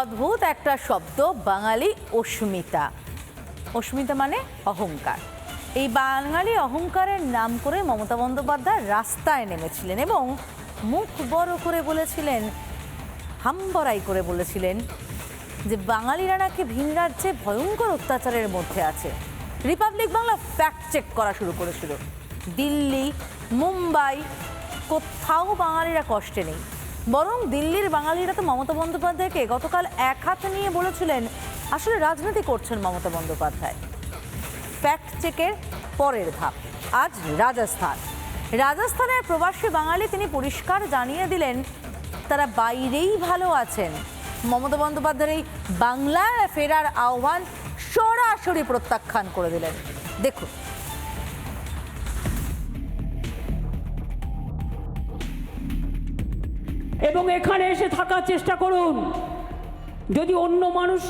অদ্ভুত একটা শব্দ বাঙালি অস্মিতা। অস্মিতা মানে অহংকার। এই বাঙালি অহংকারের নাম করে মমতা বন্দ্যোপাধ্যায় রাস্তায় নেমেছিলেন এবং মুখ বড় করে বলেছিলেন হাম্বরাই করে বলেছিলেন যে বাঙালিরা নাকি ভিন রাজ্যে ভয়ঙ্কর অত্যাচারের মধ্যে আছে। রিপাবলিক বাংলা ফ্যাক্ট চেক করা শুরু করেছিল। দিল্লি, মুম্বাই, কোথাও বাঙালিরা কষ্টে নেই। বরং দিল্লির বাঙালিরা তো মমতা বন্দ্যোপাধ্যায়কে গতকাল এক হাতে নিয়ে বলেছিলেন, আসলে রাজনীতি করছেন মমতা বন্দ্যোপাধ্যায়। ফ্যাক্ট চেকের পরের ধাপ, আজ রাজস্থান। রাজস্থানের প্রবাসী বাঙালি তিনি পরিষ্কার জানিয়ে দিলেন, তারা বাইরেই ভালো আছেন। মমতা বন্দ্যোপাধ্যায়ের এই বাংলায় ফেরার আহ্বান সরাসরি প্রত্যাখ্যান করে দিলেন। দেখুন। এবং এখানে এসে থাকার চেষ্টা করুন। যদি অন্য মানুষ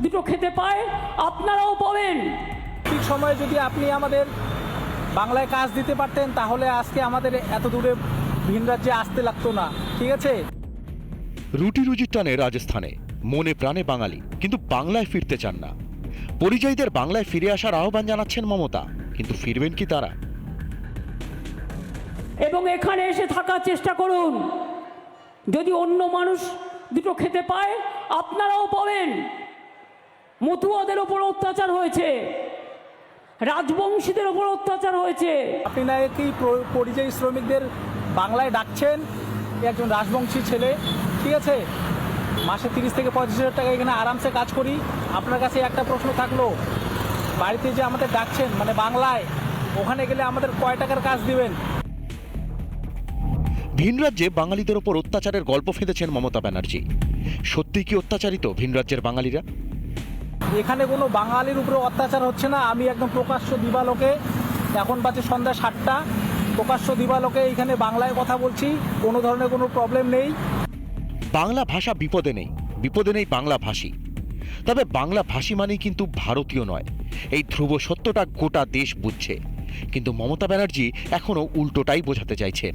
দুটো খেতে পায় আপনারাও পাবেন। ঠিক সময়ে যদি আপনি আমাদের বাংলায় কাজ দিতে পারতেন তাহলে আজকে আমাদের এত দূরে ভিন রাজ্যে আসতে লাগতো না। ঠিক আছে? রুটি রুজির টানে রাজস্থানে মনে প্রাণে বাঙালি কিন্তু বাংলায় ফিরতে চান না। পরিযায়ীদের বাংলায় ফিরে আসার আহ্বান জানাচ্ছেন মমতা কিন্তু ফিরবেন কি তারা? এবং এখানে এসে থাকার চেষ্টা করুন। যদি অন্য মানুষ দুটো খেতে পায়, আপনারাও পাবেন। মতুয়াদের ওপর অত্যাচার হয়েছে। রাজবংশীদের ওপর অত্যাচার হয়েছে। আপনি নাকি প্র- পরিযায়ী শ্রমিকদের বাংলায় ডাকছেন একজন রাজবংশী ছেলে, ঠিক আছে? মাসে তিরিশ থেকে পঁয়ত্রিশ হাজার টাকা এখানে আরামসে কাজ করি। আপনার কাছে একটা প্রশ্ন থাকল, বাড়িতে যে আমাদের ডাকছেন মানে বাংলায়, ওখানে গেলে আমাদের কয় টাকার কাজ দিবেন? ভিন রাজ্যে বাঙালিদের ওপর অত্যাচারের গল্প ফেঁদেছেন মমতা ব্যানার্জি। সত্যি কি অত্যাচারিত ভিন রাজ্যের বাঙালিরা? এখানে কোনো বাঙালির উপরে অত্যাচার হচ্ছে না। আমি একদম প্রকাশ্য দিবালোকে এখন বাজে সন্ধ্যা সাতটা প্রকাশ্য দিবালোকে এখানে বাংলায় কথা বলছি কোনো ধরনের কোনো প্রবলেম নেই। বাংলা ভাষা বিপদে নেই। বিপদে নেই বাংলা ভাষী। তবে বাংলা ভাষী মানেই কিন্তু ভারতীয় নয়। এই ধ্রুব সত্যটা গোটা দেশ বুঝছে। কিন্তু মমতা ব্যানার্জি এখনও উল্টোটাই বোঝাতে চাইছেন।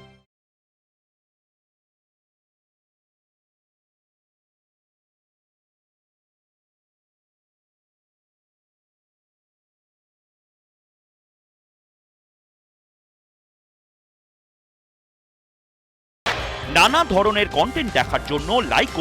নানা ধরনের কন্টেন্ট দেখার জন্য লাইক করুন।